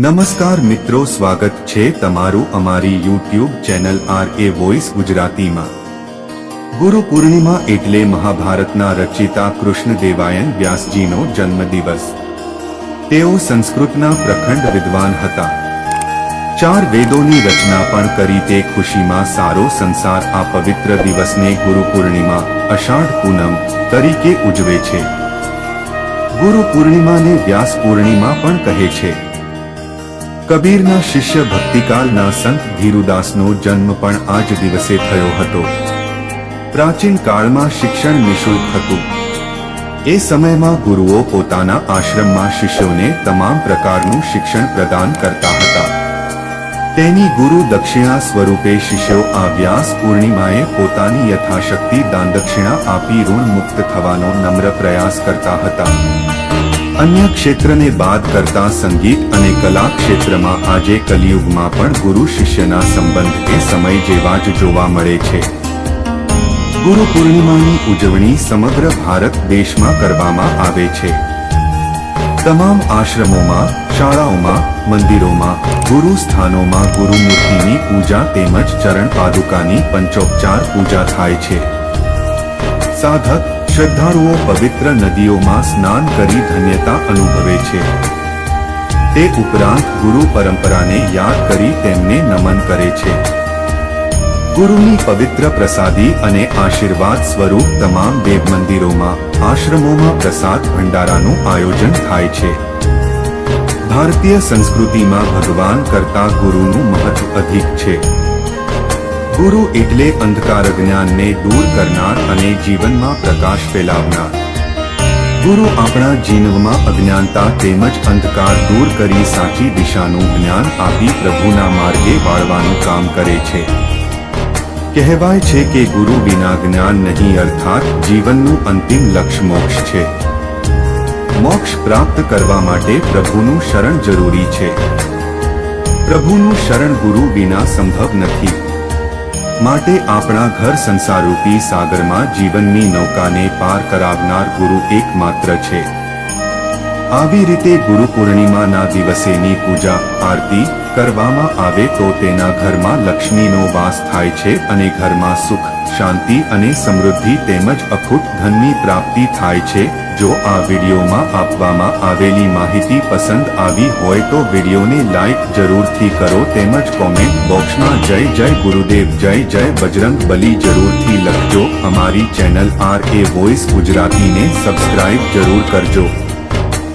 નમસ્કાર મિત્રો, સ્વાગત છે તમારું અમારી YouTube channel R A voice ગુજરાતીમાં. ગુરુ પૂર્ણિમા એટલે મહાભારતના રચિતા કૃષ્ણદેવાયન વ્યાસજીનો જન્મદિવસ. તેઓ સંસ્કૃતના પ્રખંડ વિદ્વાન હતા. ચાર વેદોની રચના પણ કરી તે ખુશીમાં સારો સંસાર આ પવિત્ર દિવસને ગુરુ પૂર્ણિમા અષાઢ પૂનમ તરીકે ઉજવે છે. ગુરુ પૂર્ણિમાને વ્યાસ પૂર્ણિમા પણ કહે છે. કબીરના શિષ્ય ભક્તિકાલના સંત ધીરુદાસનો જન્મ પણ આ જ દિવસે થયો હતો. પ્રાચીન કાળમાં શિક્ષણ નિઃશુલ્ક હતું. એ સમયમાં ગુરુઓ પોતાના આશ્રમમાં શિષ્યોને તમામ પ્રકારનું શિક્ષણ પ્રદાન કરતા હતા. તેની ગુરુ દક્ષિણા સ્વરૂપે શિષ્યો આ વ્યાસ પૂર્ણિમાએ પોતાની યથાશક્તિ દાન દક્ષિણા આપી ઋણ મુક્ત થવાનો નમ્ર પ્રયાસ કરતા હતા. અન્ય ક્ષેત્રને બાદ કરતા સંગીત અને કલા ક્ષેત્રમાં આજે કલિયુગમાં પણ ગુરુ શિષ્યના સંબંધ એ સમય જેવા જ જોવા મળે છે. ગુરુ પૂર્ણિમાની ઉજવણી સમગ્ર ભારત દેશમાં કરવામાં આવે છે. તમામ આશ્રમોમાં, શાળાઓમાં, મંદિરોમાં, ગુરુ સ્થાનોમાં ગુરુમૂર્તિની પૂજા તેમજ ચરણ પાદુકાની પંચોપચાર પૂજા થાય છે. સાધક શ્રદ્ધાળુઓ પવિત્ર નદીઓમાં સ્નાન કરી ધન્યતા અનુભવે છે. તે ઉપરાંત ગુરુ પરંપરાને યાદ કરી તેમને નમન કરે છે. ગુરુની પવિત્ર પ્રસાદી અને આશીર્વાદ સ્વરૂપ તમામ દેવ મંદિરોમાં, આશ્રમોમાં પ્રસાદ ભંડારાનું આયોજન થાય છે. ભારતીય સંસ્કૃતિમાં ભગવાન કરતા ગુરુનું મહત્વ અધિક છે. ગુરુ એટલે અંધકાર જ્ઞાનને દૂર કરનાર અને જીવનમાં પ્રકાશ ફેલાવનાર. ગુરુ આપણા જીવનમાં અજ્ઞાનતા તેમજ અંધકાર દૂર કરી સાચી દિશાનું જ્ઞાન આપી પ્રભુના માર્ગે વાળવાનું કામ કરે છે. કહેવાય છે કે ગુરુ વિના જ્ઞાન નહીં અર્થાત જીવનનું અંતિમ લક્ષ્ય મોક્ષ છે. મોક્ષ પ્રાપ્ત કરવા માટે પ્રભુનું શરણ જરૂરી છે. પ્રભુનું શરણ ગુરુ વિના સંભવ નથી. માટે આપણા ઘર સંસારૂપી સાગરમાં જીવનની નૌકાને પાર કરાવનાર ગુરુ એકમાત્ર છે. આવી રીતે ગુરુ પૂર્ણિમાના દિવસેની પૂજા, આરતી કરવામાં આવે તો તેના ઘરમાં લક્ષ્મીનો વાસ થાય છે અને ઘરમાં સુખ, શાંતિ અને સમૃદ્ધિ તેમજ અખૂટ ધનની પ્રાપ્તિ થાય છે. જો આ વિડીયોમાં આપવામાં આવેલી માહિતી પસંદ આવી હોય તો વિડીયોને લાઈક જરૂરથી કરો તેમજ કોમેન્ટ બોક્સમાં જય જય ગુરુદેવ, જય જય બજરંગ બલી જરૂરથી લખજો. અમારી ચેનલ આર એ વોઇસ ગુજરાતીને સબસ્ક્રાઇબ જરૂર કરજો.